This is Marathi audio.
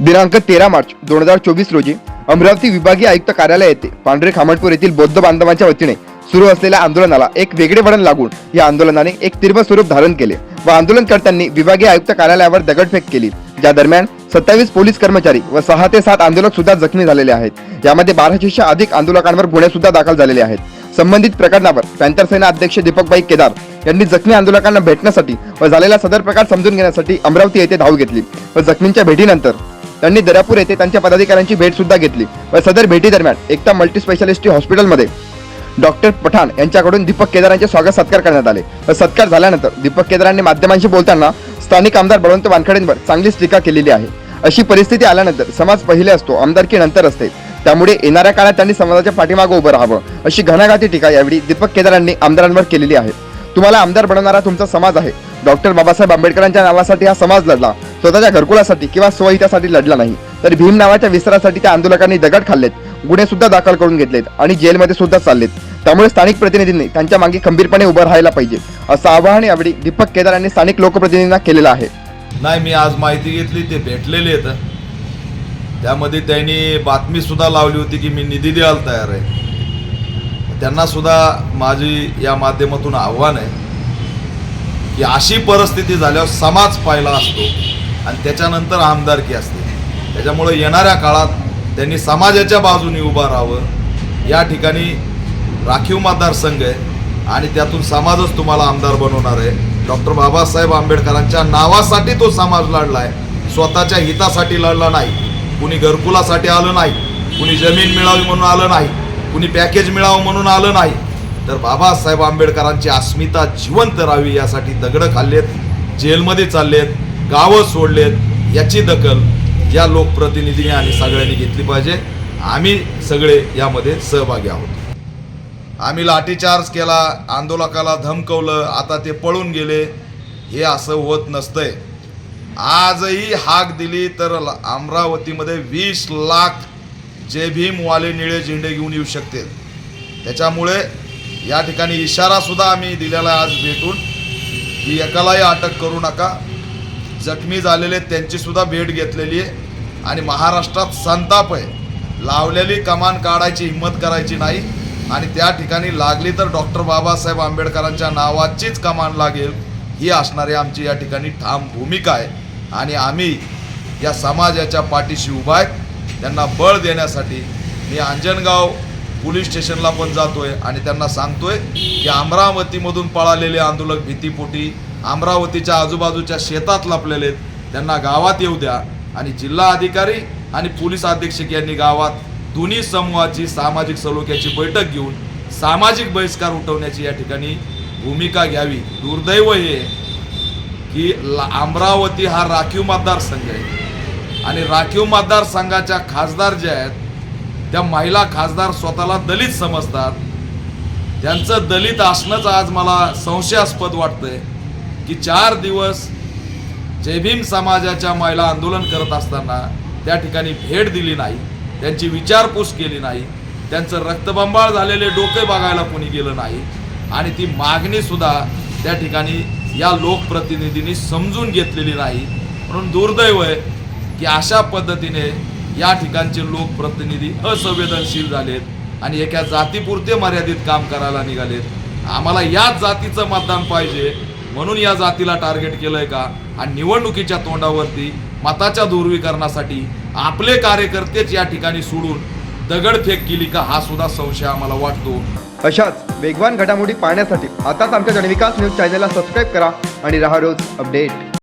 दिनांक तेरा मार्च दोन हजार चोवीस रोजी अमरावती विभागीय आयुक्त कार्यालय येथे पांढरे खामटपूर येथील बौद्ध बांधवांच्या वतीने सुरू असलेल्या आंदोलनाला एक वेगळे वळण लागून या आंदोलनाने एक तीव्र स्वरूप धारण केले व आंदोलनकर्त्यांनी विभागीय आयुक्त कार्यालयावर दगडफेक केली ज्या दरम्यान सत्तावीस पोलीस कर्मचारी व सहा ते सात आंदोलक सुद्धा जखमी झालेले आहेत. यामध्ये बाराशेच्या अधिक आंदोलकांवर गुन्हे सुद्धा दाखल झालेले आहेत. संबंधित प्रकरणावर पॅन्थर सेना अध्यक्ष दीपकबाई केदार यांनी जखमी आंदोलकांना भेटण्यासाठी व झालेला सदर प्रकार समजून घेण्यासाठी अमरावती येथे धाव घेतली व जखमींच्या भेटीनंतर त्यांनी दर्यापूर येथे त्यांच्या पदाधिकाऱ्यांची भेट सुद्धा घेतली. व सदर भेटी दरम्यान एकता मल्टी स्पेशालिस्टी हॉस्पिटलमध्ये डॉक्टर पठाण यांच्याकडून दीपक केदारांचे स्वागत सत्कार करण्यात आले. व सत्कार झाल्यानंतर दीपक केदारांनी माध्यमांशी बोलताना स्थानिक आमदार बळवंत वानखडेंवर चांगलीच टीका केलेली आहे. अशी परिस्थिती आल्यानंतर समाज पहिले असतो आमदारकी नंतर असते. त्यामुळे येणाऱ्या काळात त्यांनी समाजाच्या पाठीमागे उभं राहावं अशी घणाघाती टीका यावेळी दीपक केदारांनी आमदारांवर केलेली आहे. तुम्हाला आमदार बनवणारा तुमचा समाज आहे. डॉक्टर बाबासाहेब आंबेडकरांच्या नावासाठी हा समाज लढला. स्वतःच्या घरकुलासाठी किंवा स्वहितासाठी लढला नाही. तर भीम नावाच्या विस्तारासाठी त्या आंदोलकांनी दगड खाल्लेत. गुन्हे सुद्धा दाखल करून घेतलेत आणि जेलमध्ये सुद्धा चाललेत. त्यामुळे स्थानिक प्रतिनिधींनी त्यांच्या मागे खंबीरपणे उभं राहायला पाहिजे असं आवाहन यावेळी दीपक केदार यांनी स्थानिक लोकप्रतिनिधींना केलेलं आहे. नाही मी आज माहिती घेतली ते भेटलेले आहेत. त्यामध्ये त्यांनी बातमी सुद्धा लावली होती की मी निधी द्यायला तयार आहे. त्यांना सुद्धा माझी या माध्यमातून आव्हान आहे. की अशी परिस्थिती झाल्यावर समाज पाहिला असतो आणि त्याच्यानंतर आमदारकी असते. त्याच्यामुळे येणाऱ्या काळात त्यांनी समाजाच्या बाजूने उभं राहावं. या ठिकाणी राखीव मतदारसंघ आहे आणि त्यातून समाजच तुम्हाला आमदार बनवणार आहे. डॉक्टर बाबासाहेब आंबेडकरांच्या नावासाठी तो समाज लढला आहे. स्वतःच्या हितासाठी लढला नाही. कुणी घरकुलासाठी आलं नाही. कुणी जमीन मिळावी म्हणून आलं नाही. कुणी पॅकेज मिळावं म्हणून आलं नाही. तर बाबासाहेब आंबेडकरांची अस्मिता जिवंत राहावी यासाठी दगडं खाल्लेत जेलमध्ये चाललेत गावं सोडलेत याची दखल या लोकप्रतिनिधीने आणि सगळ्यांनी घेतली पाहिजे. आम्ही सगळे यामध्ये सहभागी आहोत. आम्ही लाठीचार्ज केला आंदोलकाला धमकवलं आता ते पळून गेले हे असं होत नसतंय. आजही हाक दिली तर अमरावतीमध्ये वीस लाख जे भीमवाले निळे झेंडे घेऊन येऊ शकते त्याच्यामुळे या ठिकाणी इशारा सुद्धा आम्ही दिलेला आहे आज भेटून की एकालाही अटक करू नका. जखमी झालेले त्यांची सुद्धा भेट घेतलेली आहे. आणि महाराष्ट्रात संताप आहे. लावलेली कमान काढायची हिंमत करायची नाही. आणि त्या ठिकाणी लागली तर डॉक्टर बाबासाहेब आंबेडकरांच्या नावाचीच कमान लागेल. ही असणारी आमची या ठिकाणी ठाम भूमिका आहे. आणि आम्ही या समाजाच्या पाठीशी उभा आहेत त्यांना बळ देण्यासाठी मी अंजनगाव पोलीस स्टेशनला पण जातोय आणि त्यांना सांगतोय की अमरावतीमधून पळालेले आंदोलक भीतीपोटी अमरावतीच्या आजूबाजूच्या शेतात लपलेले आहेत त्यांना गावात येऊ द्या. आणि जिल्हा अधिकारी आणि पोलीस अधीक्षक यांनी गावात दोन्ही समूहाची सामाजिक सलोख्याची बैठक घेऊन सामाजिक बहिष्कार उठवण्याची या ठिकाणी भूमिका घ्यावी. दुर्दैव हे की अमरावती हा राखीव मतदारसंघ आहे. आणि राखीव मतदारसंघाच्या खासदार जे आहेत त्या महिला खासदार स्वतःला दलित समजतात. त्यांचं दलित असणंच आज मला संशयास्पद वाटतंय की चार दिवस जयभीम समाजाच्या महिला आंदोलन करत असताना त्या ठिकाणी भेट दिली नाही त्यांची विचारपूस केली नाही त्यांचं रक्तबंबाळ झालेले डोके बघायला कोणी गेलं नाही आणि ती मागणीसुद्धा त्या ठिकाणी या लोकप्रतिनिधींनी समजून घेतलेली नाही. म्हणून दुर्दैव आहे की अशा पद्धतीने या ठिकाणचे लोकप्रतिनिधी असंवेदनशील झालेत आणि एका जातीपुरते मर्यादित काम करायला निघालेत. आम्हाला याच जातीचं मतदान पाहिजे म्हणून या जातीला टार्गेट केलंय का? आणि निवडणुकीच्या तोंडावरती मताच्या दुर्वीकरणासाठी आपले कार्यकर्तेच या ठिकाणी सोडून दगडफेक केली का? हा सुद्धा संशय आम्हाला वाटतो. अशाच वेगवान घडामोडी पाहण्यासाठी आताच आमच्या जनविकास न्यूज चॅनलला सबस्क्राईब करा आणि राहा रोज अपडेट